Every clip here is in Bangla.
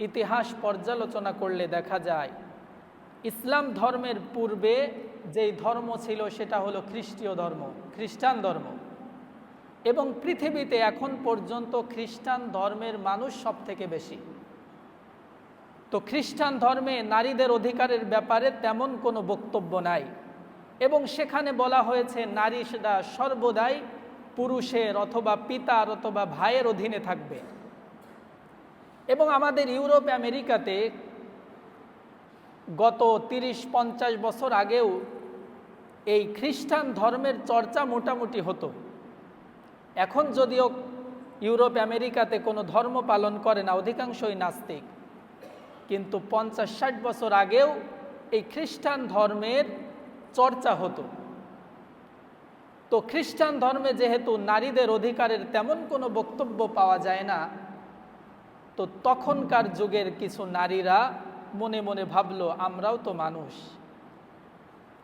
ইতিহাস পর্যালোচনা করলে দেখা যায়, ইসলাম ধর্মের পূর্বে যেই ধর্ম ছিল সেটা হলো খ্রিস্টীয় ধর্ম, খ্রিস্টান ধর্ম। এবং পৃথিবীতে এখন পর্যন্ত খ্রিস্টান ধর্মের মানুষ সব থেকে বেশি। তো খ্রিস্টান ধর্মে নারীদের অধিকারের ব্যাপারে তেমন কোনো বক্তব্য নাই। এবং সেখানে বলা হয়েছে, নারী সেটা সর্বদাই পুরুষের অথবা পিতার অথবা ভাইয়ের অধীনে থাকবে। এবং আমাদের ইউরোপ, আমেরিকাতে গত তিরিশ, পঞ্চাশ বছর আগেও এই খ্রিস্টান ধর্মের চর্চা মোটামুটি হতো। এখন যদিও ইউরোপ, আমেরিকাতে কোনো ধর্ম পালন করে না, অধিকাংশই নাস্তিক। কিন্তু পঞ্চাশ, ষাট বছর আগেও এই খ্রিস্টান ধর্মের চর্চা হতো। তো খ্রিস্টান ধর্মে যেহেতু নারীদের অধিকারের তেমন কোনো বক্তব্য পাওয়া যায় না তো তখনকার যুগের কিছু নারীরা মনে মনে ভাবল, আমরাও তো মানুষ।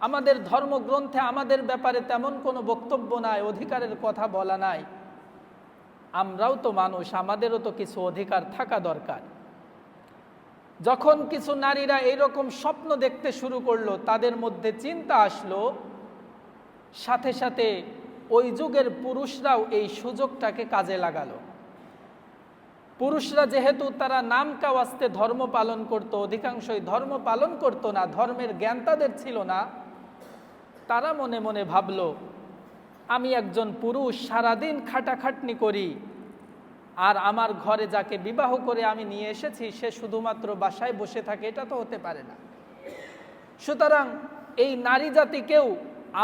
আমাদের ধর্মগ্রন্থে আমাদের ব্যাপারে তেমন কোনো বক্তব্য নাই, অধিকারের কথা বলা নাই। আমরাও তো মানুষ, আমাদেরও তো কিছু অধিকার থাকা দরকার। যখন কিছু নারীরা এইরকম স্বপ্ন দেখতে শুরু করল, তাদের মধ্যে চিন্তা আসলো, সাথে সাথে ওই যুগের পুরুষরাও এই সুযোগটাকে কাজে লাগালো। পুরুষরা যেহেতু তারা নাম কাওয়াস্তে ধর্ম পালন করত, অধিকাংশই ধর্ম পালন করত না, ধর্মের জ্ঞান তাদের ছিল না, তারা মনে মনে ভাবল, আমি একজন পুরুষ, সারাদিন খাটাখাটনি করি, আর আমার ঘরে যাকে বিবাহ করে আমি নিয়ে এসেছি, সে শুধুমাত্র বাসায় বসে থাকে, এটা তো হতে পারে না। সুতরাং এই নারী জাতিকেও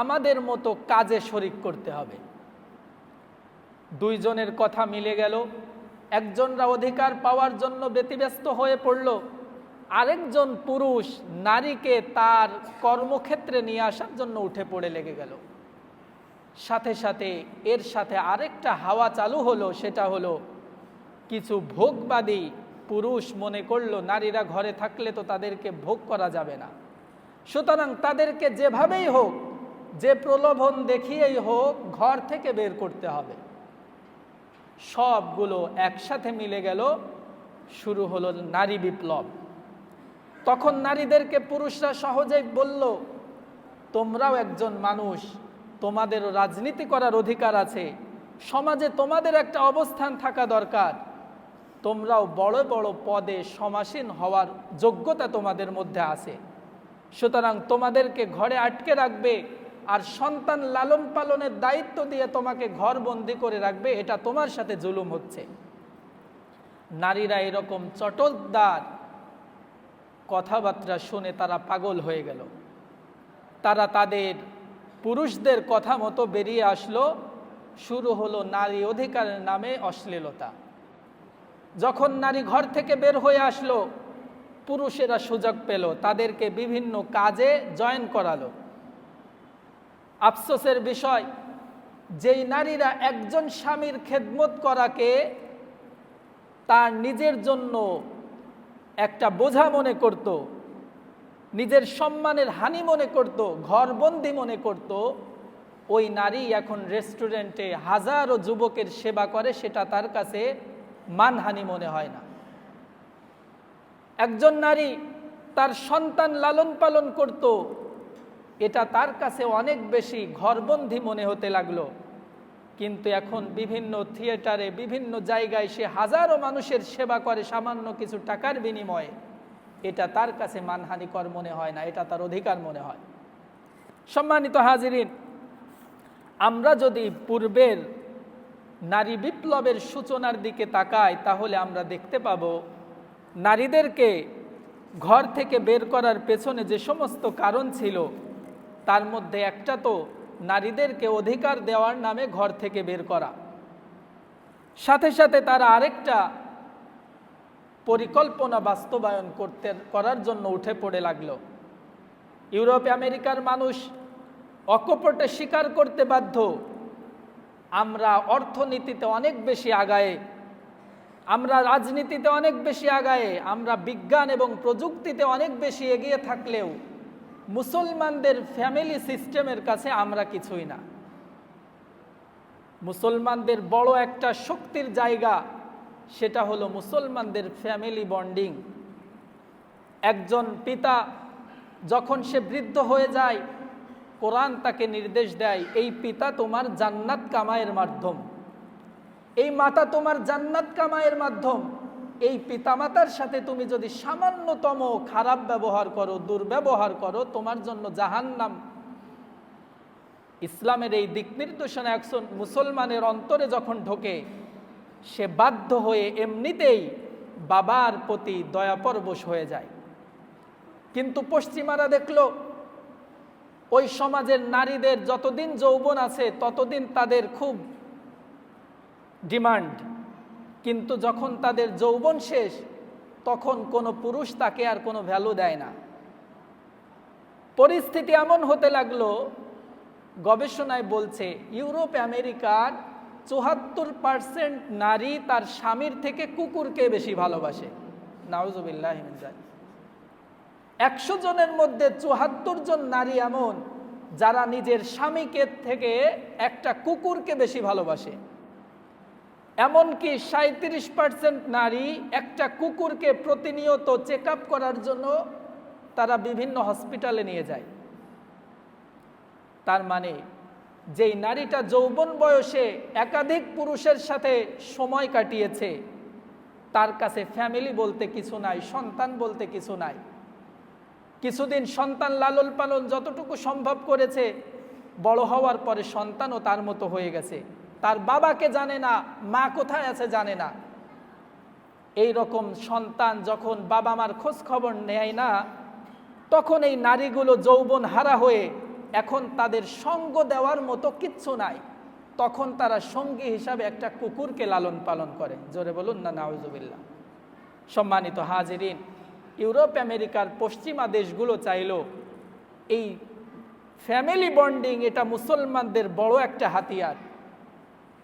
আমাদের মতো কাজে শরিক করতে হবে। দুইজনের কথা মিলে গেল একজনরা অধিকার পাওয়ার জন্য ব্যতিব্যস্ত হয়ে পড়ল। আরেকজন পুরুষ নারীকে তার কর্মক্ষেত্রে নিয়ে আসার জন্য উঠে পড়ে লেগে গেল। সাথে সাথে এর সাথে আরেকটা হাওয়া চালু হলো, সেটা হলো কিছু ভোগবাদী পুরুষ মনে করল, নারীরা ঘরে থাকলে তো তাদেরকে ভোগ করা যাবে না। সুতরাং তাদেরকে যেভাবেই হোক, যে প্রলোভন দেখিয়েই হোক, ঘর থেকে বের করতে হবে। সবগুলো একসাথে মিলে গেল, শুরু হলো নারী বিপ্লব। তখন নারীদেরকে পুরুষরা সহজেই বলল, তোমরাও একজন মানুষ তোমাদেরও রাজনীতি করার অধিকার আছে, সমাজে তোমাদের একটা অবস্থান থাকা দরকার। তোমরাও বড় বড় পদে সমাসীন হওয়ার যোগ্যতা তোমাদের মধ্যে আছে। সুতরাং তোমাদেরকে ঘরে আটকে রাখবে আর সন্তান লালন পালনের দায়িত্ব দিয়ে তোমাকে ঘর বন্দি করে রাখবে, এটা তোমার সাথে জুলুম হচ্ছে। নারীরা এরকম চটকদার কথাবার্তা শুনে তারা পাগল হয়ে গেল। তারা তাদের পুরুষদের কথা মতো বেরিয়ে আসলো। শুরু হলো নারী অধিকারের নামে অশ্লীলতা। যখন নারী ঘর থেকে বের হয়ে আসলো, পুরুষেরা সুযোগ পেল, তাদেরকে বিভিন্ন কাজে জয়েন করালো। আফসোসের বিষয়, যেই নারীরা একজন স্বামীর খেদমত করাকে তার নিজের জন্য একটা বোঝা মনে করত, নিজের সম্মানের হানি মনে করত, ঘরবন্দি মনে করত, ওই নারী এখন রেস্টুরেন্টে হাজারো যুবকের সেবা করে, সেটা তার কাছে মানহানি মনে হয় না। একজন নারী তার সন্তান লালন পালন করত এটা তার কাছে অনেক বেশি ঘরবন্দি মনে হতে লাগল। কিন্তু এখন বিভিন্ন থিয়েটারে, বিভিন্ন জায়গায় সে হাজারো মানুষের সেবা করে সামান্য কিছু টাকার বিনিময়ে। এটা তার কাছে মানহানিকর মনে হয় না, এটা তার অধিকার মনে হয়। সম্মানিত হাজিরিন, আমরা যদি পূর্বের নারী বিপ্লবের সূচনার দিকে তাকাই, তাহলে আমরা দেখতে পাব নারীদেরকে ঘর থেকে বের করার পেছনে যে সমস্ত কারণ ছিল তার মধ্যে একটা তো নারীদেরকে অধিকার দেওয়ার নামে ঘর থেকে বের করা। সাথে সাথে তারা আরেকটা পরিকল্পনা বাস্তবায়ন করতে, করার জন্য উঠে পড়ে লাগল। ইউরোপ, আমেরিকার মানুষ অকপটে স্বীকার করতে বাধ্য। আমরা অর্থনীতিতে অনেক বেশি আগায়ে, আমরা রাজনীতিতে অনেক বেশি আগায়ে, আমরা বিজ্ঞান এবং প্রযুক্তিতে অনেক বেশি এগিয়ে থাকলেও মুসলমানদের ফ্যামিলি সিস্টেমের কাছে আমরা কিছুই না। মুসলমানদের বড় একটা শক্তির জায়গা, সেটা হলো মুসলমানদের ফ্যামিলি বন্ডিং একজন পিতা যখন সে বৃদ্ধ হয়ে যায়, কোরআন তাকে নির্দেশ দেয়, এই পিতা তোমার জান্নাত কামায়ের মাধ্যম। এই মাতা তোমার জান্নাত কামায়ের মাধ্যম। এই পিতামাতার সাথে তুমি যদি সামান্যতম খারাপ ব্যবহার করো, দুর্ব্যবহার করো, তোমার জন্য জাহান্নাম। ইসলামের এই দিক নির্দেশনা একজন মুসলমানের অন্তরে যখন ঢোকে, সে বাধ্য হয়ে এমনিতেই বাবার প্রতি দয়াপরবশ হয়ে যায়। কিন্তু পশ্চিমারা দেখল, ওই সমাজের নারীদের যতদিন যৌবন আছে, ততদিন তাদের খুব ডিমান্ড। কিন্তু যখন তাদের যৌবন শেষ, তখন কোনো পুরুষ তাকে আর কোনো ভ্যালু দেয় না। পরিস্থিতি এমন হতে লাগল, গবেষণায় বলছে, ইউরোপ, আমেরিকার চুহাত্তর পার্সেন্ট নারী তার স্বামীর থেকে কুকুরকে বেশি ভালোবাসে। নাউজুবিল্লাহ একশো জনের মধ্যে চুহাত্তর জন নারী এমন, যারা নিজের স্বামীকে থেকে একটা কুকুরকে বেশি ভালোবাসে। এমনকি সাঁত্রিশ পার্সেন্ট নারী একটা কুকুরকে প্রতিনিয়ত চেক করার জন্য তারা বিভিন্ন হসপিটালে নিয়ে যায়। তার মানে যেই নারীটা যৌবন বয়সে একাধিক পুরুষের সাথে সময় কাটিয়েছে, তার কাছে ফ্যামিলি বলতে কিছু নাই, সন্তান বলতে কিছু নাই। কিছুদিন সন্তান লালন পালন যতটুকু সম্ভব করেছে, বড় হওয়ার পরে সন্তানও তার মতো হয়ে গেছে। তার বাবাকে জানে না, মা কোথায় আছে জানে না। এই রকম সন্তান যখন বাবা মার খোঁজ খবর নেয় না, তখন এই নারীগুলো যৌবন হারা হয়ে এখন তাদের সঙ্গ দেওয়ার মতো কিচ্ছু নাই। তখন তারা সঙ্গী হিসাবে একটা কুকুরকে লালন পালন করে। জোরে বলুন না নাউজুবিল্লা সম্মানিত হাজিরিন, ইউরোপ, আমেরিকার পশ্চিমা দেশগুলো চাইল এই ফ্যামিলি বন্ডিং এটা মুসলমানদের বড় একটা হাতিয়ার।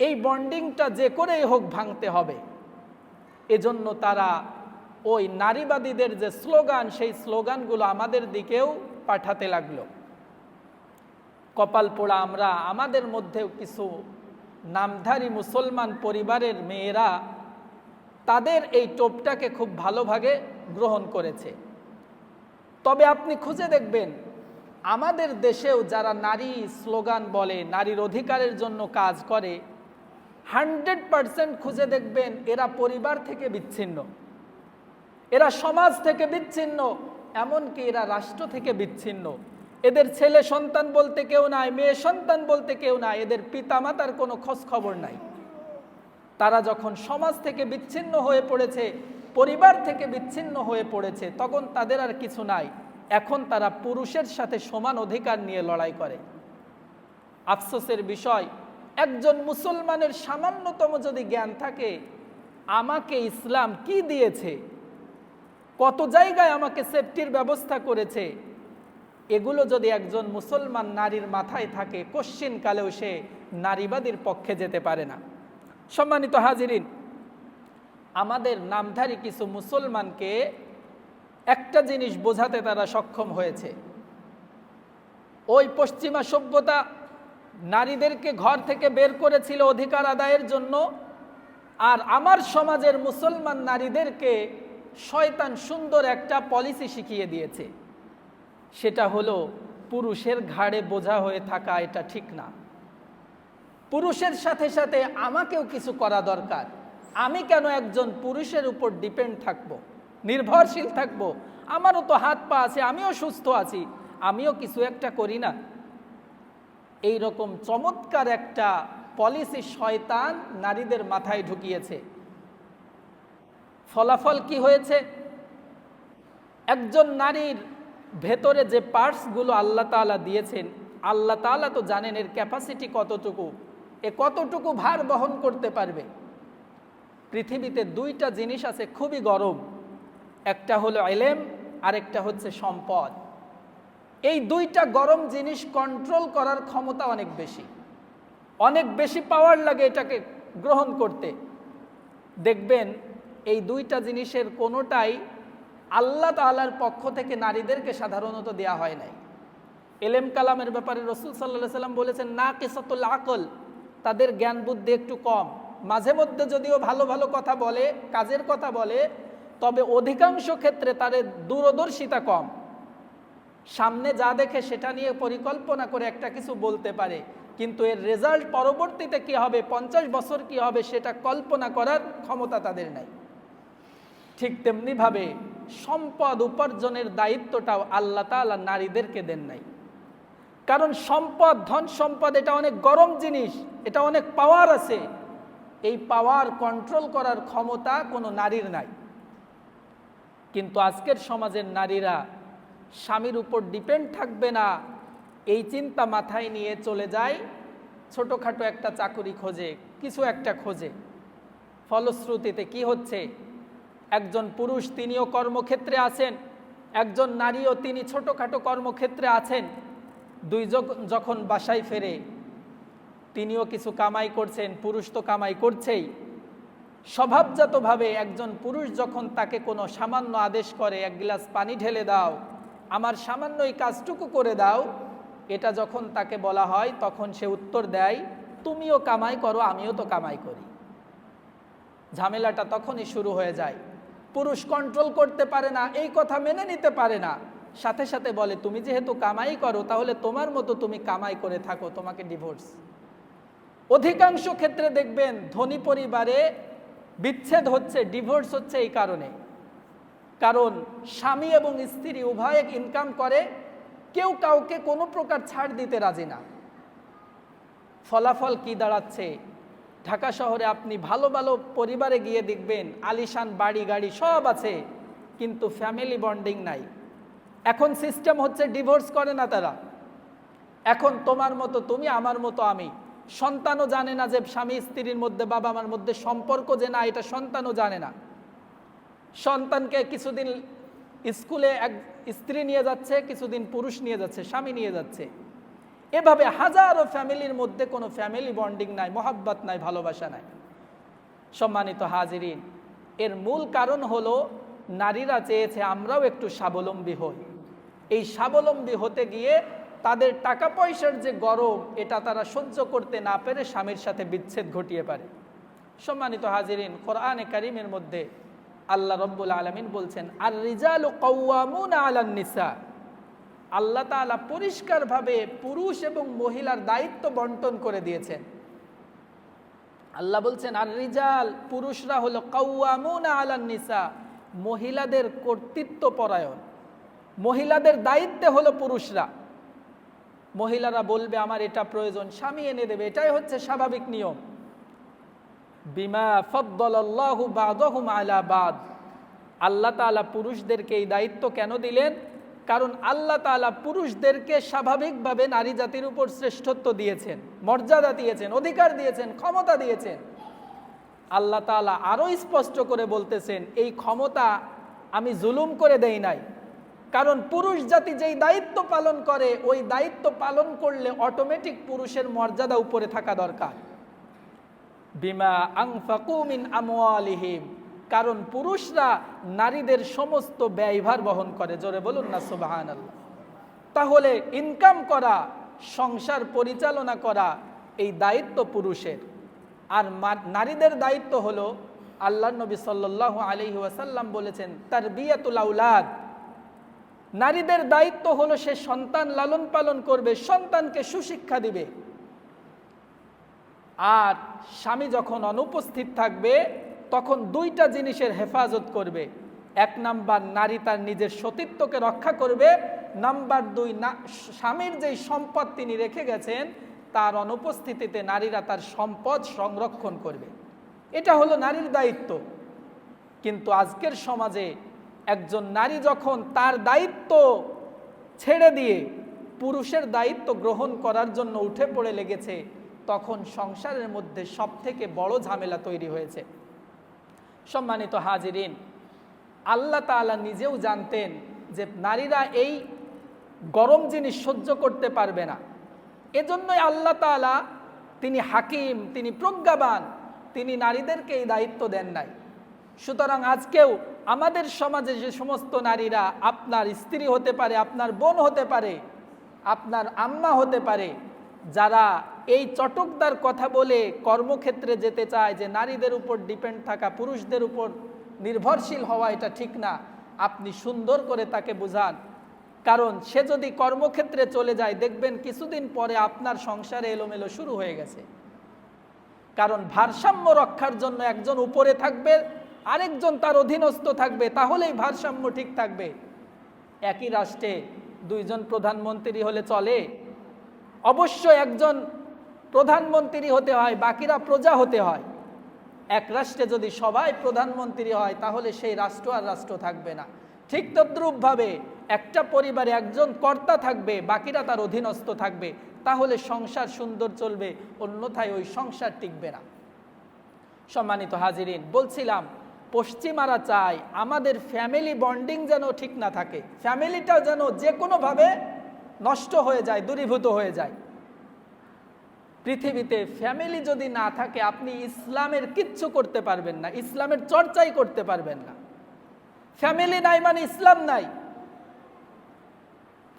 এই বন্ডিংটা যে করেই হোক ভাঙতে হবে। এজন্য তারা ওই নারীবাদীদের যে স্লোগান, সেই স্লোগানগুলো আমাদের দিকেও পাঠাতে লাগল। কপাল পোড়া আমরা, আমাদের মধ্যেও কিছু নামধারী মুসলমান পরিবারের মেয়েরা তাদের এই টোপটাকে খুব ভালোভাবে গ্রহণ করেছে। তবে আপনি খুঁজে দেখবেন, আমাদের দেশেও যারা নারী স্লোগান বলে, নারীর অধিকারের জন্য কাজ করে হান্ড্রেড পারসেন্ট খুঁজে দেখবেন এরা পরিবার থেকে বিচ্ছিন্ন। এরা সমাজ থেকে বিচ্ছিন্ন, এমনকি এরা রাষ্ট্র থেকে বিচ্ছিন্ন। এদের ছেলে সন্তান বলতে কেউ নাই, মেয়ে সন্তান বলতে কেউ নাই, এদের পিতামাতার কোনো খোঁজ খবর নাই। তারা যখন সমাজ থেকে বিচ্ছিন্ন হয়ে পড়েছে, পরিবার থেকে বিচ্ছিন্ন হয়ে পড়েছে, তখন তাদের আর কিছু নাই। এখন তারা পুরুষের সাথে সমান অধিকার নিয়ে লড়াই করে। আফসোসের বিষয় একজন মুসলমানের সামান্যতম যদি জ্ঞান থাকে, আমাকে ইসলাম কি দিয়েছে? কত জায়গায় আমাকে সেফটির ব্যবস্থা করেছে? এগুলো যদি একজন মুসলমান নারীর মাথায় থাকে কালেও সে নারীবাদীর পক্ষে যেতে পারে না। সম্মানিত হাজিরিন, আমাদের নামধারী কিছু মুসলমানকে একটা জিনিস বোঝাতে তারা সক্ষম হয়েছে। ওই পশ্চিমা সভ্যতা নারীদেরকে ঘর থেকে বের করেছিল অধিকার আদায়ের জন্য, আর আমার সমাজের মুসলমান নারীদেরকে শয়তান সুন্দর একটা পলিসি শিখিয়ে দিয়েছে। সেটা হলো, পুরুষের ঘাড়ে বোঝা হয়ে থাকা এটা ঠিক না। পুরুষের সাথে সাথে আমাকেও কিছু করা দরকার। আমি কেন একজন পুরুষের উপর ডিপেন্ড থাকব। নির্ভরশীল থাকব। আমারও তো হাত পা আছে, আমিও সুস্থ আছি। আমিও কিছু একটা করি না। এই রকম চমৎকার একটা পলিসি শয়তান নারীদের মাথায় ঢুকিয়েছে। ফলাফল কি হয়েছে? একজন নারীর ভেতরে যে পার্টসগুলো আল্লাহ তালা দিয়েছেন, আল্লাহ তালা তো জানেন এর ক্যাপাসিটি কতটুকু, এ কতটুকু ভার বহন করতে পারবে। পৃথিবীতে দুইটা জিনিস আছে খুবই গরম, একটা হলো এলেম, আরেকটা হচ্ছে সম্পদ। এই দুইটা গরম জিনিস কন্ট্রোল করার ক্ষমতা অনেক বেশি। অনেক বেশি পাওয়ার লাগে এটাকে গ্রহণ করতে। দেখবেন, এই দুইটা জিনিসের কোনোটাই আল্লাহ তালার পক্ষ থেকে নারীদেরকে সাধারণত দেয়া হয় নাই। এলেম কালামের ব্যাপারে রসুল সাল্লাহ সাল্লাম বলেছেন, না কেসাতুল আকল, তাদের জ্ঞান বুদ্ধি একটু কম। মাঝে মধ্যে যদিও ভালো ভালো কথা বলে, কাজের কথা বলে, তবে অধিকাংশ ক্ষেত্রে তাদের দূরদর্শিতা কম। সামনে যা দেখে সেটা নিয়ে পরিকল্পনা করে একটা কিছু বলতে পারে। কিন্তু এর রেজাল্ট পরবর্তীতে কি হবে, পঞ্চাশ বছর কি হবে, সেটা কল্পনা করার ক্ষমতা তাদের নাই। ঠিক তেমনিভাবে সম্পদ উপার্জনের দায়িত্বটাও আল্লাহ তাআলা নারীদেরকে দেন নাই। কারণ সম্পদ, ধন সম্পদ, এটা অনেক গরম জিনিস, এটা অনেক পাওয়ার আছে। এই পাওয়ার কন্ট্রোল করার ক্ষমতা কোনো নারীর নাই। কিন্তু আজকের সমাজের নারীরা স্বামীর উপর ডিপেন্ড থাকবে না। এই চিন্তা মাথায় নিয়ে চলে যায়, ছোটোখাটো একটা চাকুরি খোঁজে, কিছু একটা খোঁজে। ফলশ্রুতিতে কি হচ্ছে? একজন পুরুষ তিনিও কর্মক্ষেত্রে আছেন, একজন নারীও তিনি ছোটোখাটো কর্মক্ষেত্রে আছেন। দুই যখন বাসায় ফেরে, তিনিও কিছু কামাই করছেন, পুরুষ তো কামাই করছেই। স্বভাবজাতভাবে একজন পুরুষ যখন তাকে কোনো সামান্য আদেশ করে, এক গ্লাস পানি ঢেলে দাও আমার সামান্য এই কাজটুকু করে দাও। এটা যখন তাকে বলা হয়, তখন সে উত্তর দেয়, তুমিও কামাই করো, আমিও তো কামাই করি। ঝামেলাটা তখনই শুরু হয়ে যায়। পুরুষ কন্ট্রোল করতে পারে না, এই কথা মেনে নিতে পারে না। সাথে সাথে বলে, তুমি যেহেতু কামাই করো, তাহলে তোমার মতো তুমি কামাই করে থাকো, তোমাকে ডিভোর্স অধিকাংশ ক্ষেত্রে দেখবেন, ধনী পরিবারে বিচ্ছেদ হচ্ছে ডিভোর্স হচ্ছে এই কারণে। কারণ স্বামী এবং স্ত্রী উভয়ে ইনকাম করে, কেউ কাউকে কোনো প্রকার ছাড় দিতে রাজি না। ফলাফল কি দাঁড়াচ্ছে? ঢাকা শহরে আপনি ভালো ভালো পরিবারে গিয়ে দেখবেন, আলিশান, বাড়ি, গাড়ি সব আছে, কিন্তু ফ্যামিলি বন্ডিং নাই। এখন সিস্টেম হচ্ছে ডিভোর্স করে না তারা। এখন তোমার মতো, তুমি আমার মতো আমি। সন্তানও জানে না যে স্বামী স্ত্রীর মধ্যে বাবা মার মধ্যে সম্পর্ক যে না, এটা সন্তানও জানে না। সন্তানকে কিছুদিন স্কুলে এক স্ত্রী নিয়ে যাচ্ছে, কিছুদিন পুরুষ নিয়ে যাচ্ছে, স্বামী নিয়ে যাচ্ছে। এভাবে হাজারো ফ্যামিলির মধ্যে কোনো ফ্যামিলি বন্ডিং নাই, মোহাব্বত নাই, ভালোবাসা নাই। সম্মানিত হাজিরিন, এর মূল কারণ হলো নারীরা চেয়েছে আমরাও একটু স্বাবলম্বী হই। এই স্বাবলম্বী হতে গিয়ে তাদের টাকা পয়সার যে গরম, এটা তারা সহ্য করতে না পেরে স্বামীর সাথে বিচ্ছেদ ঘটিয়ে পারে। সম্মানিত হাজিরিন, কোরআনে কারিমের মধ্যে আল্লাহ রব্বুল আলমিন বলছেন আর রিজাল কৌয়ামুন আলান নিসা। আল্লাহ তালা পরিষ্কারভাবে পুরুষ এবং মহিলার দায়িত্ব বন্টন করে দিয়েছেন। আল্লাহ বলছেন আর রিজাল পুরুষরা হলো কৌয়ামুন আলান নিসা, মহিলাদের কর্তৃত্ব পরায়ণ। মহিলাদের দায়িত্বে হলো পুরুষরা। মহিলারা বলবে, আমার এটা প্রয়োজন, স্বামী এনে দেবে। এটাই হচ্ছে স্বাভাবিক নিয়ম। বিমা ফদ্দলাল্লাহু বাদহুম আলা বাদ। আল্লাহ তাআলা পুরুষদেরকে এই দায়িত্ব কেন দিলেন? কারণ আল্লাহ তাআলা পুরুষদেরকে স্বাভাবিকভাবে নারী জাতির উপর শ্রেষ্ঠত্ব দিয়েছেন, মর্যাদা দিয়েছেন, অধিকার দিয়েছেন, ক্ষমতা দিয়েছেন। আল্লাহ তাআলা আরও স্পষ্ট করে বলতেছেন, এই ক্ষমতা আমি জুলুম করে দেই নাই। কারণ পুরুষ জাতি যেই দায়িত্ব পালন করে, ওই দায়িত্ব পালন করলে অটোমেটিক পুরুষের মর্যাদা উপরে থাকা দরকার। বিমা আংফাকুমিন আমওয়ালিহিম। কারণ পুরুষরা নারীদের সমস্ত ব্যয়ভার বহন করে। জোরে বলুন না সুবাহান তাহলে ইনকাম করা, সংসার পরিচালনা করা, এই দায়িত্ব পুরুষের। আর নারীদের দায়িত্ব হলো, আল্লাহ নবী সাল্লাহ আলহি ওয়াসাল্লাম বলেছেন তার বিয়াতুল আউলাদ নারীদের দায়িত্ব হলো সে সন্তান লালন পালন করবে, সন্তানকে সুশিক্ষা দিবে। আর স্বামী যখন অনুপস্থিত থাকবে, তখন দুইটা জিনিসের হেফাজত করবে। এক নাম্বার, নারী তার নিজের সতীত্বকে রক্ষা করবে। নাম্বার দুই, না, স্বামীর যেই সম্পদ তিনি রেখে গেছেন, তার অনুপস্থিতিতে নারীরা তার সম্পদ সংরক্ষণ করবে। এটা হলো নারীর দায়িত্ব। কিন্তু আজকের সমাজে একজন নারী যখন তার দায়িত্ব ছেড়ে দিয়ে পুরুষের দায়িত্ব গ্রহণ করার জন্য উঠে পড়ে লেগেছে তখন সংসারের মধ্যে সব থেকে বড় ঝামেলা তৈরি হয়েছে। সম্মানিত হাজিরিন, আল্লাহ তালা নিজেও জানতেন যে নারীরা এই গরম জিনিস সহ্য করতে পারবে না। এজন্যই আল্লাহ তালা তিনি হাকিম, তিনি প্রজ্ঞাবান, তিনি নারীদেরকে এই দায়িত্ব দেন নাই। সুতরাং আজকেও আমাদের সমাজে যে সমস্ত নারীরা আপনার স্ত্রী হতে পারে, আপনার বোন হতে পারে, আপনার আম্মা হতে পারে যারা এই চটকদার কথা বলে কর্মক্ষেত্রে যেতে চায় যে নারীদের উপর ডিপেন্ড থাকা, পুরুষদের উপর নির্ভরশীল হওয়া এটা ঠিক না, আপনি সুন্দর করে তাকে বুঝান। কারণ সে যদি কর্মক্ষেত্রে চলে যায়, দেখবেন কিছুদিন পরে আপনার সংসারে এলোমেলো শুরু হয়ে গেছে। কারণ ভারসাম্য রক্ষার জন্য একজন উপরে থাকবে, আরেকজন তার অধীনস্থ থাকবে, তাহলেই ভারসাম্য ঠিক থাকবে। একই রাষ্ট্রে দুইজন প্রধানমন্ত্রী হলে চলে অবশ্যই একজন প্রধানমন্ত্রী হতে হয়, বাকিরা প্রজা হতে হয়। এক রাষ্ট্রে যদি সবাই প্রধানমন্ত্রী হয়, তাহলে সেই রাষ্ট্র আর রাষ্ট্র থাকবে না। ঠিক তদ্রূপভাবে একটা পরিবারে একজন কর্তা থাকবে, বাকিরা তার অধীনস্থ থাকবে, তাহলে সংসার সুন্দর চলবে, অন্যথায় ওই সংসার টিকবে না। সম্মানিত হাজিরিন, বলছিলাম, পশ্চিমারা চায় আমাদের ফ্যামিলি বন্ডিং যেন ঠিক না থাকে। ফ্যামিলিটাও যেন যে কোনোভাবে নষ্ট হয়ে যায়, দূরীভূত হয়ে যায়। পৃথিবীতে ফ্যামিলি যদি না থাকে, আপনি ইসলামের কিচ্ছু করতে পারবেন না, ইসলামের চর্চাই করতে পারবেন না। ফ্যামিলি নাই মানে ইসলাম নাই।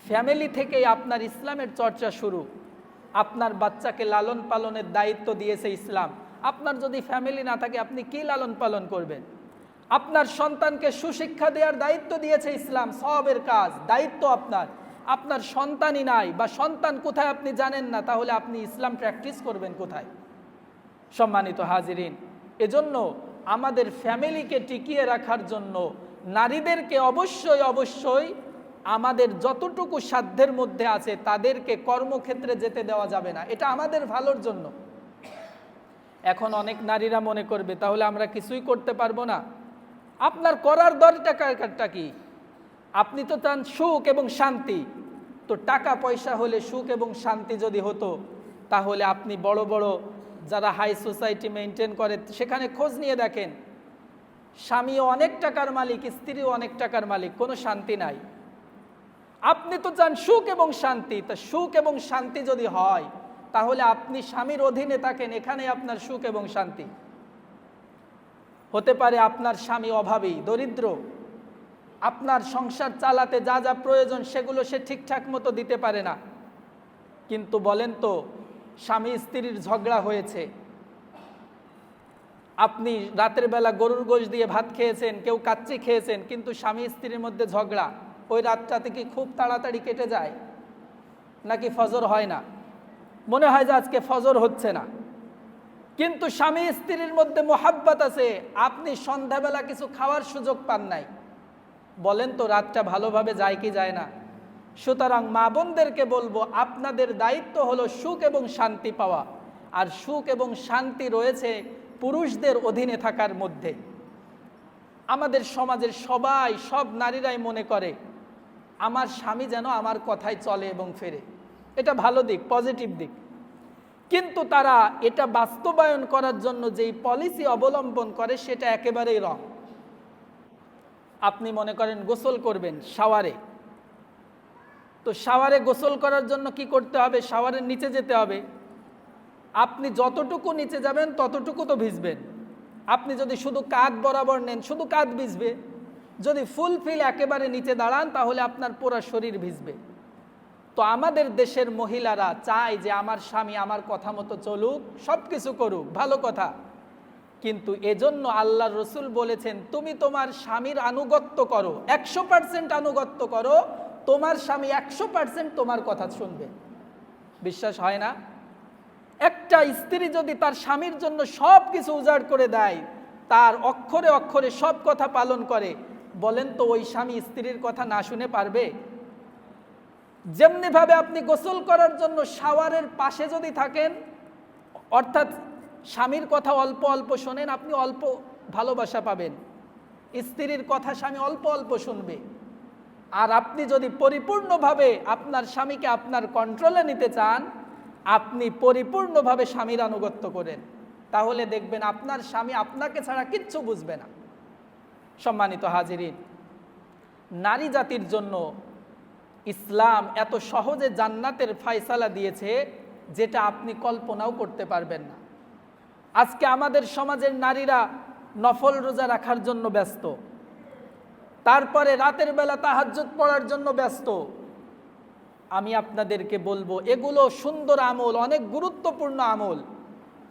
ফ্যামিলি থেকেই আপনার ইসলামের চর্চা শুরু। আপনার বাচ্চাকে লালন পালনের দায়িত্ব দিয়েছে ইসলাম। আপনার যদি ফ্যামিলি না থাকে, আপনি কি লালন পালন করবেন? আপনার সন্তানকে সুশিক্ষা দেওয়ার দায়িত্ব দিয়েছে ইসলাম, সবের কাজ, দায়িত্ব আপনার। আপনার সন্তানই নাই বা সন্তান কোথায় আপনি জানেন না, তাহলে আপনি ইসলাম প্র্যাকটিস করবেন কোথায়? সম্মানিত হাজিরিন, এজন্য আমাদের ফ্যামিলিকে টিকিয়ে রাখার জন্য নারীদেরকে অবশ্যই অবশ্যই আমাদের যতটুকু সাধ্যের মধ্যে আছে তাদেরকে কর্মক্ষেত্রে যেতে দেওয়া যাবে না। এটা আমাদের ভালোর জন্য। এখন অনেক নারীরা মনে করবে, তাহলে আমরা কিছুই করতে পারব না। আপনার করার দরকারটা কি? আপনি তো চান সুখ এবং শান্তি। তো টাকা পয়সা হলে সুখ এবং শান্তি যদি হতো, তাহলে আপনি বড় বড় যারা হাই সোসাইটি মেনটেন করে, সেখানে খোঁজ নিয়ে দেখেন। স্বামীও অনেক টাকার মালিক, স্ত্রীও অনেক টাকার মালিক, কোনো শান্তি নাই। আপনি তো চান সুখ এবং শান্তি, তা সুখ এবং শান্তি যদি হয়, তাহলে আপনি স্বামীর অধীনে থাকেন এখানে আপনার সুখ এবং শান্তি। হতে পারে আপনার স্বামী অভাবী, দরিদ্র আপনার সংসার চালাতে যা যা প্রয়োজন সেগুলো সে ঠিকঠাক মতো দিতে পারে না। কিন্তু বলেন তো, স্বামী স্ত্রীর ঝগড়া হয়েছে। আপনি রাতের বেলা গরুর গোশ দিয়ে ভাত খেয়েছেন, কেউ কাচ্চি খেয়েছেন, কিন্তু স্বামী স্ত্রীর মধ্যে ঝগড়া, ওই রাতটাতে কি খুব তাড়াতাড়ি কেটে যায়? নাকি ফজর হয় না? মনে হয় যে আজকে ফজর হচ্ছে না। কিন্তু স্বামী স্ত্রীর মধ্যে মোহাব্বত আছে, আপনি সন্ধ্যাবেলা কিছু খাওয়ার সুযোগ পান নাই। বলেন তো রাতটা ভালোভাবে যায় কি যায় না। সুতরাং মা বোনদেরকে বলব, আপনাদের দায়িত্ব হলো সুখ এবং শান্তি পাওয়া। আর সুখ এবং শান্তি রয়েছে পুরুষদের অধীনে থাকার মধ্যে। আমাদের সমাজের সবাই, সব নারীরাই মনে করে, আমার স্বামী যেন আমার কথায় চলে এবং ফেরে। এটা ভালো দিক, পজিটিভ দিক। কিন্তু তারা এটা বাস্তবায়ন করার জন্য যেই পলিসি অবলম্বন করে, সেটা একেবারেই রং আপনি মনে করেন গোসল করবেন শাওয়ারে। তো শাওয়ারে গোসল করার জন্য কি করতে হবে? শাওয়ারের নিচে যেতে হবে। আপনি যতটুকু নিচে যাবেন, ততটুকু তো ভিজবেন। আপনি যদি শুধু কাঁধ বরাবর নেন, শুধু কাঁধ ভিজবে। যদি ফুল ফিল একেবারে নিচে দাঁড়ান, তাহলে আপনার পুরো শরীর ভিজবে। তো আমাদের দেশের মহিলারা চায় যে, আমার স্বামী আমার কথা মতো চলুক সব কিছু করুক, ভালো কথা। কিন্তু এজন্য আল্লাহ রসুল বলেছেন, তুমি তোমার স্বামীর আনুগত্য করো, একশো পার্সেন্ট আনুগত্য করো, তোমার স্বামী একশো পার্সেন্ট তোমার কথা শুনবে। বিশ্বাস হয় না? একটা স্ত্রী যদি তার স্বামীর জন্য সব কিছু উজাড় করে দেয়, তার অক্ষরে অক্ষরে সব কথা পালন করে, বলেন তো ওই স্বামী স্ত্রীর কথা না শুনে পারবে? যেমনিভাবে আপনি গোসল করার জন্য শাওয়ারের পাশে যদি থাকেন, অর্থাৎ স্বামীর কথা অল্প অল্প শোনেন, আপনি অল্প ভালোবাসা পাবেন। স্ত্রীর কথা স্বামী অল্প অল্প শুনবে। আর আপনি যদি পরিপূর্ণভাবে আপনার স্বামীকে আপনার কন্ট্রোলে নিতে চান, আপনি পরিপূর্ণভাবে স্বামীর আনুগত্য করেন। তাহলে দেখবেন আপনার স্বামী আপনাকে ছাড়া কিচ্ছু বুঝবে না। সম্মানিত হাজিরিন, নারী জাতির জন্য ইসলাম এত সহজে জান্নাতের ফায়সালা দিয়েছে, যেটা আপনি কল্পনাও করতে পারবেন না। আজকে আমাদের সমাজের নারীরা নফল রোজা রাখার জন্য ব্যস্ত। তারপরে রাতের বেলা তাহাজ্জুদ পড়ার জন্য ব্যস্ত। আমি আপনাদেরকে বলব, এগুলো সুন্দর আমল, অনেক গুরুত্বপূর্ণ আমল।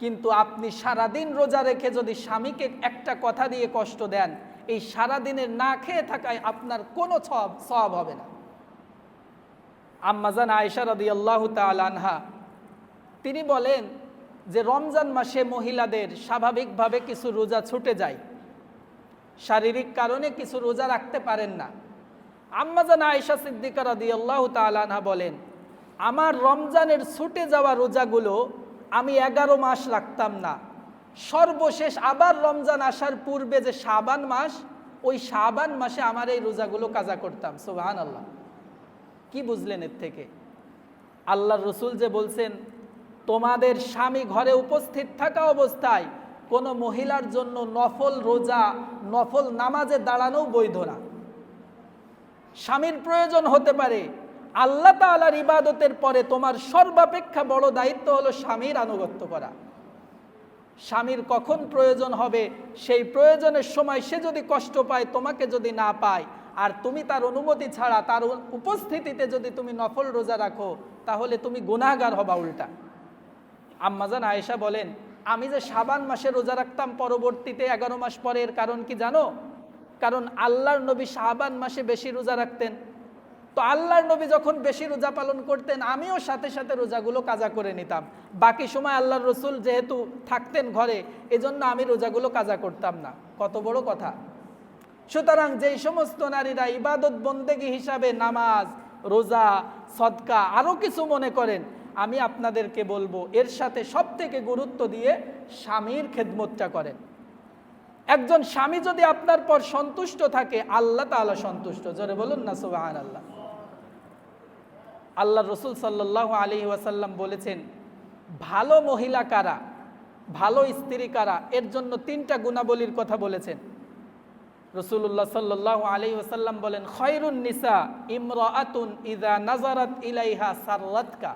কিন্তু আপনি সারাদিন রোজা রেখে যদি স্বামীকে একটা কথা দিয়ে কষ্ট দেন, এই সারাদিনের না খেয়ে থাকায় আপনার কোনো সব সব হবে না। আম্মাজান আয়সা রদি আল্লাহ আনহা, তিনি বলেন যে রমজান মাসে মহিলাদের স্বাভাবিকভাবে কিছু রোজা ছুটে যায়। শারীরিক কারণে কিছু রোজা রাখতে পারেন না। আম্মাজান আয়েশা সিদ্দিকা রাদি আল্লাহ তালানহা বলেন, আমার রমজানের ছুটে যাওয়া রোজাগুলো আমি এগারো মাস রাখতাম না। সর্বশেষ আবার রমজান আসার পূর্বে যে শাবান মাস, ওই শাবান মাসে আমার এই রোজাগুলো কাজা করতাম। সুবাহান আল্লাহ কি বুঝলেন এর থেকে? আল্লাহ রসুল যে বলছেন তোমাদের স্বামী ঘরে উপস্থিত থাকা অবস্থায় কোনো মহিলার জন্য নফল রোজা, নফল নামাজে দাঁড়ানো বৈধ না। স্বামীর প্রয়োজন হতে পারে। আল্লাহ তালার ইবাদতের পরে তোমার সর্বাপেক্ষা বড় দায়িত্ব হলো স্বামীর আনুগত্য করা। স্বামীর কখন প্রয়োজন হবে, সেই প্রয়োজনের সময় সে যদি কষ্ট পায়, তোমাকে যদি না পায়, আর তুমি তার অনুমতি ছাড়া, তার উপস্থিতিতে যদি তুমি নফল রোজা রাখো, তাহলে তুমি গুনাহগার হবা উল্টা। আম্মাজান আয়েশা বলেন, আমি যে সাবান মাসে রোজা রাখতাম পরবর্তীতে এগারো মাস পরে এর কারণ কি জানো? কারণ আল্লাহর নবী শাহবান মাসে বেশি রোজা রাখতেন। তো আল্লাহর নবী যখন বেশি রোজা পালন করতেন, আমিও সাথে সাথে রোজাগুলো কাজা করে নিতাম। বাকি সময় আল্লাহর রসুল যেহেতু থাকতেন ঘরে, এজন্য আমি রোজাগুলো কাজা করতাম না। কত বড় কথা। সুতরাং যেই সমস্ত নারীরা ইবাদত বন্দেগী হিসাবে নামাজ, রোজা, সদকা আরও কিছু মনে করেন আমি আপনাদেরকে বলব, এর সাথে সব থেকে গুরুত্ব দিয়ে স্বামীর খেদমতটা করেন। একজন স্বামী যদি আপনার পর সন্তুষ্ট থাকে, আল্লাহ তাআলা সন্তুষ্ট। জোরে বলুন না সুবাহান আল্লাহ আল্লাহ রসুল সাল্লাহ আলী ওয়াসাল্লাম বলেছেন, ভালো মহিলা কারা, ভালো স্ত্রী কারা, এর জন্য তিনটা গুণাবলীর কথা বলেছেন। রসুল্লাহ সাল্লাহ আলী ওসাল্লাম বলেন, খয়রুন নিসা ইমরাতুন ইদা নাজারাত ইলাইহা সারলাতকা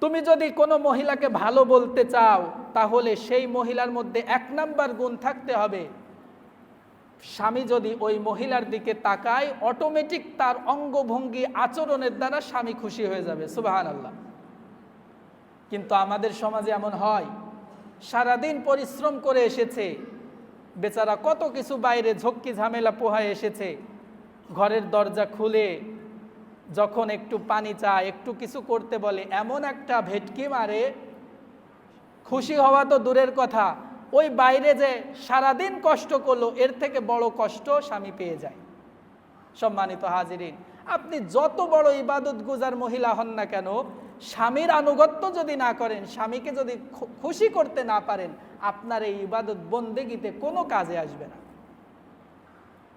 তুমি যদি কোনো মহিলাকে ভালো বলতে চাও, তাহলে সেই মহিলার মধ্যে এক নাম্বার গুণ থাকতে হবে। স্বামী যদি ওই মহিলার দিকে তাকায় অটোমেটিক তার অঙ্গভঙ্গি আচরণের দ্বারা স্বামী খুশি হয়ে যাবে সুবাহান আল্লাহ কিন্তু আমাদের সমাজে এমন হয়, সারাদিন পরিশ্রম করে এসেছে, বেচারা কত কিছু বাইরে ঝক্কি ঝামেলা পোহায় এসেছে, ঘরের দরজা খুলে যখন একটু পানি চায়, একটু কিছু করতে বলে, এমন একটা ভেটকি মারে, খুশি হওয়া তো দূরের কথা। ওই বাইরে যে সারাদিন কষ্ট করল, এর থেকে বড় কষ্ট স্বামী পেয়ে যায়। সম্মানিত হাজিরিন, আপনি যত বড় ইবাদত গুজার মহিলা হন না কেন, স্বামীর আনুগত্য যদি না করেন, স্বামীকে যদি খুশি করতে না পারেন, আপনার এই ইবাদত বন্দেগিতে কোনো কাজে আসবে না।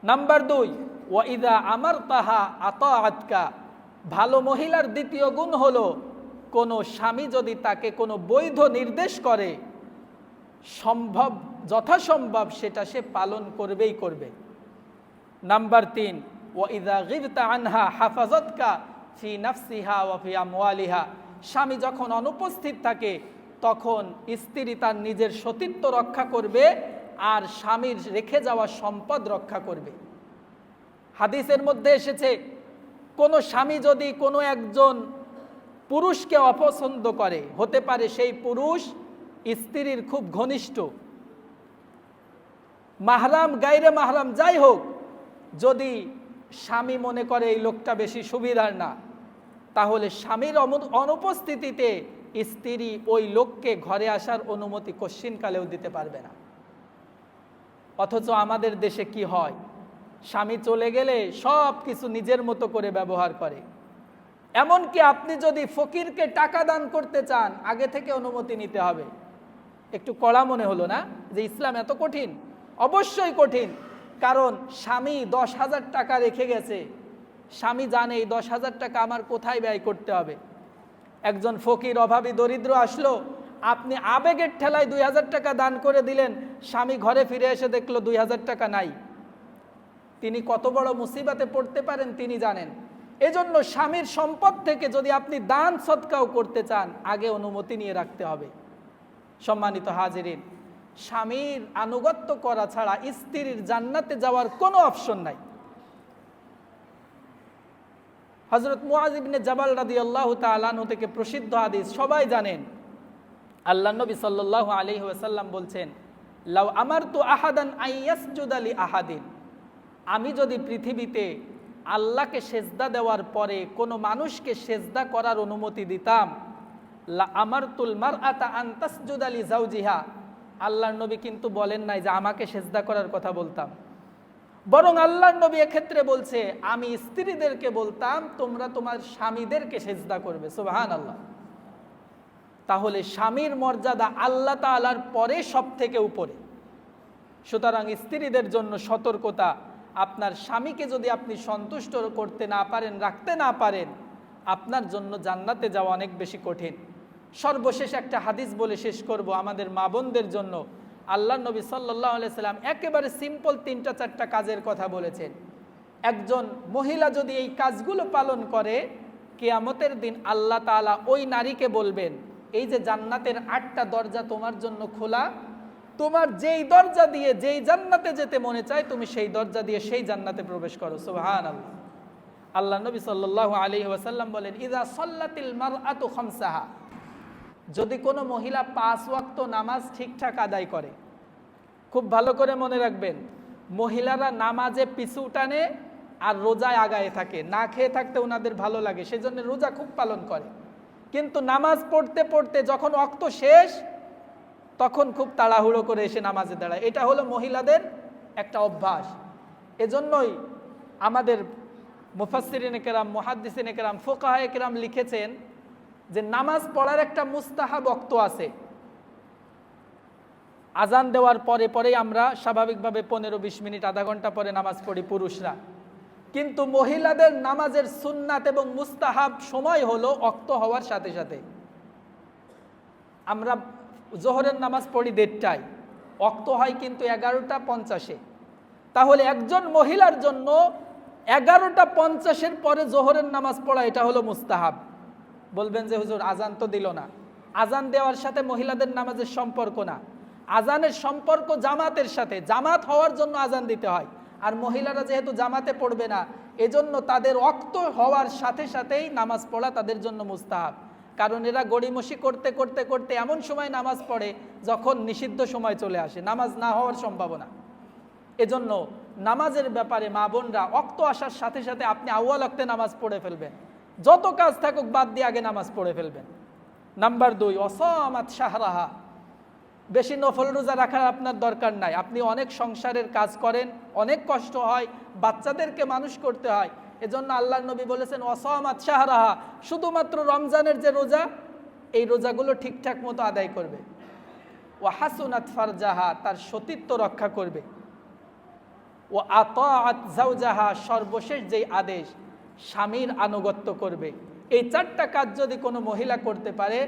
নাম্বার দুই ওয়াইদা আমার তাহা আত আতকা ভালো মহিলার দ্বিতীয় গুণ হলো, কোনো স্বামী যদি তাকে কোনো বৈধ নির্দেশ করে, সম্ভব, যথাসম্ভব সেটা সে পালন করবেই করবে। নাম্বার তিন ওয়াইদা গিরতা আনহা হাফাজতকা ফি নাফসিহা ওয়া ফি আমওয়ালিহা। স্বামী যখন অনুপস্থিত থাকে, তখন স্ত্রী তার নিজের সতীত্ব রক্ষা করবে আর স্বামীর রেখে যাওয়া সম্পদ রক্ষা করবে। হাদিসের মধ্যে এসেছে কোনো স্বামী যদি কোনো একজন পুরুষকে অপছন্দ করে, হতে পারে সেই পুরুষ স্ত্রীর খুব ঘনিষ্ঠ। মাহরাম গাইরে মাহরাম যাই হোক, যদি স্বামী মনে করে এই লোকটা বেশি সুবিধার না, তাহলে স্বামীর অনুপস্থিতিতে স্ত্রী ওই লোককে ঘরে আসার অনুমতি কশ্চিনকালেও দিতে পারবে না। অথচ আমাদের দেশে কি হয়? স্বামী চলে গেলে সব কিছু নিজের মতো করে ব্যবহার করে। এমনকি আপনি যদি ফকিরকে টাকা দান করতে চান, আগে থেকে অনুমতি নিতে হবে। একটু কড়া মনে হলো না? যে ইসলাম এত কঠিন? অবশ্যই কঠিন। কারণ স্বামী দশ হাজার টাকা রেখে গেছে। স্বামী জানে এই দশ হাজার টাকা আমার কোথায় ব্যয় করতে হবে। একজন ফকির অভাবী দরিদ্র আসলো, আপনি আবেগের ঠেলায় দুই হাজার টাকা দান করে দিলেন, স্বামী ঘরে ফিরে এসে দেখল দুই হাজার টাকা নাই। তিনি কত বড় মুসিবাতে পড়তে পারেন তিনি জানেন। এজন্য স্বামীর সম্পদ থেকে যদি আপনি দান সৎকাও করতে চান, আগে অনুমতি নিয়ে রাখতে হবে। সম্মানিত হাজিরিন, স্বামীর আনুগত্য করা ছাড়া স্ত্রীর জান্নাতে যাওয়ার কোনো অপশন নাই। হজরত মুআজ ইবনে জাবাল রাদি আল্লাহ তালানু থেকে প্রসিদ্ধ হাদিস সবাই জানেন। আল্লাহ নবী সাল্লাল্লাহু আলাইহি ওয়াসাল্লাম বলছেন, লাউ আমার তো আহাদান আইয়াসজুদ আলী আহাদিন। আমি যদি পৃথিবীতে আল্লাহকে সেজদা দেওয়ার পরে কোনো মানুষকে সেজদা করার অনুমতি দিতাম আমার তুলমার আতা আন্তাসজুদ আলী জাউজিহা আল্লাহর নবী কিন্তু বলেন নাই যে আমাকে সেজদা করার কথা বলতাম। বরং আল্লাহর নবী এক্ষেত্রে বলছে, আমি স্ত্রীদেরকে বলতাম, তোমরা তোমার স্বামীদেরকে সেজদা করবে। সুবাহান আল্লাহ তাহলে স্বামীর মর্যাদা আল্লাহ তালার পরে সব থেকে উপরে। সুতরাং স্ত্রীদের জন্য সতর্কতা আপনার স্বামীকে যদি আপনি সন্তুষ্ট করতে না পারেন, রাখতে না পারেন, আপনার জন্য জান্নাতে যাওয়া অনেক বেশি কঠিন। সর্বশেষ একটা হাদিস বলে শেষ করব আমাদের মা বোনদের জন্য। আল্লাহ নবী সাল্লাহ সাল্লাম একেবারে সিম্পল তিনটা চারটা কাজের কথা বলেছেন। একজন মহিলা যদি এই কাজগুলো পালন করে, কেয়ামতের দিন আল্লাহ তালা ওই নারীকে বলবেন, এই যে জান্নাতের আটটা দরজা তোমার জন্য খোলা তোমার যেই দরজা দিয়ে যেই জান্নাতে যেতে মনে চায়, তুমি সেই দরজা দিয়ে সেই জান্নাতে প্রবেশ করো। আল্লাহ আল্লাহ নবী সাল্লাহ আলী ওয়াসাল্লাম বলেন ইদা সল্লাতিল মার আতু খমসাহা। যদি কোনো মহিলা পাঁচ ওয়াক্ত নামাজ ঠিকঠাক আদায় করে, খুব ভালো করে মনে রাখবেন, মহিলারা নামাজে পিছু টানে আর রোজায় আগায় থাকে। না খেয়ে থাকতে ওনাদের ভালো লাগে, সেজন্য রোজা খুব পালন করে। কিন্তু নামাজ পড়তে পড়তে যখন অক্ত শেষ তখন খুব তাড়াহুড়ো করে এসে নামাজে দাঁড়ায়। এটা হলো মহিলাদের একটা অভ্যাস। এজন্যই আমাদের মুফাসিরিন কেরাম, মহাদ্দিসিন কেরাম, ফোকাহ কেরাম লিখেছেন যে নামাজ পড়ার একটা মুস্তাহাব অক্ত আছে। আজান দেওয়ার পরে পরেই আমরা স্বাভাবিকভাবে পনেরো বিশ মিনিট, আধা ঘণ্টা পরে নামাজ পড়ি পুরুষরা। কিন্তু মহিলাদের নামাজের সুন্নাত এবং মুস্তাহাব সময় হলো অক্ত হওয়ার সাথে সাথে। আমরা জোহরের নামাজ পড়ি দেড়টায় অক্ত হয় কিন্তু এগারোটা পঞ্চাশে। তাহলে একজন মহিলার জন্য এগারোটা পঞ্চাশের পরে জোহরের নামাজ পড়া এটা হলো মুস্তাহাব। বলবেন যে, হুজুর, আজান তো দিল না। আজান দেওয়ার সাথে মহিলাদের নামাজের সম্পর্ক না। আজানের সম্পর্ক জামাতের সাথে। জামাত হওয়ার জন্য আজান দিতে হয়। আর মহিলারা যেহেতু জামাতে পড়বে না, এজন্য তাদের অক্ত হওয়ার সাথে সাথেই নামাজ পড়া তাদের জন্য মুস্তাহাব। কারণ এরা গড়িমসি করতে করতে করতে এমন সময় নামাজ পড়ে যখন নিষিদ্ধ সময় চলে আসে। নামাজ না হওয়ার সম্ভাবনা। এজন্য নামাজের ব্যাপারে মা বোনরা অক্ত আসার সাথে সাথে আপনি আউয়াল অক্তে নামাজ পড়ে ফেলবেন। যত কাজ থাকুক বাদ দিয়ে আগে নামাজ পড়ে ফেলবেন। নাম্বার দুই, অসমাত শাহরাহা। বেশি নফল রোজা রাখার আপনার দরকার নাই। আপনি অনেক সংসারের কাজ করেন, অনেক কষ্ট হয়, বাচ্চাদেরকে মানুষ করতে হয় এজন্য আল্লাহ নবী বলেছেন অসমাত শাহরাহা। শুধুমাত্র রমজানের যে রোজা, এই রোজাগুলো ঠিকঠাক মতো আদায় করবে। ও হাসুনাত ফারজাহা, তার সতীত্ব রক্ষা করবে। ও আত জাউজাহা সর্বশেষ যেই আদেশ, স্বামীর আনুগত্য করবে। এই চারটা কাজ যদি কোনো মহিলা করতে পারে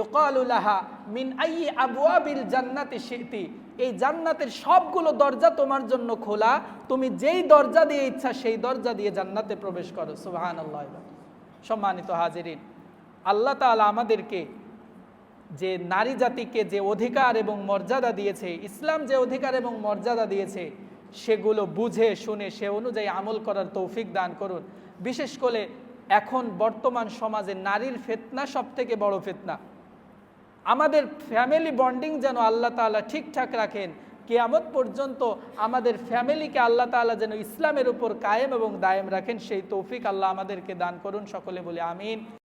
ইকালুলাহা মিন আই আবুয়াবিল জান্নাতি শিতি। এই জান্নাতের সবগুলো দরজা তোমার জন্য খোলা। তুমি যেই দরজা দিয়ে ইচ্ছা সেই দরজা দিয়ে জান্নাতে প্রবেশ করো। সুবাহান আল্লাহ সম্মানিত হাজিরিন, আল্লাহ তাআলা আমাদেরকে যে নারী জাতিকে যে অধিকার এবং মর্যাদা দিয়েছে, ইসলাম যে অধিকার এবং মর্যাদা দিয়েছে, সেগুলো বুঝে, শুনে, সে অনুযায়ী আমল করার তৌফিক দান করুন। বিশেষ করে এখন বর্তমান সমাজে নারীর ফেতনা সব থেকে বড় ফেতনা। আমাদের ফ্যামিলি বন্ডিং যেন আল্লাহ তালা ঠিকঠাক রাখেন, কেয়ামত পর্যন্ত আমাদের ফ্যামিলিকে আল্লাহ তালা যেন ইসলামের উপর কায়েম এবং দায়েম রাখেন, সেই তৌফিক আল্লাহ আমাদেরকে দান করুন, সকলে বলে আমিন।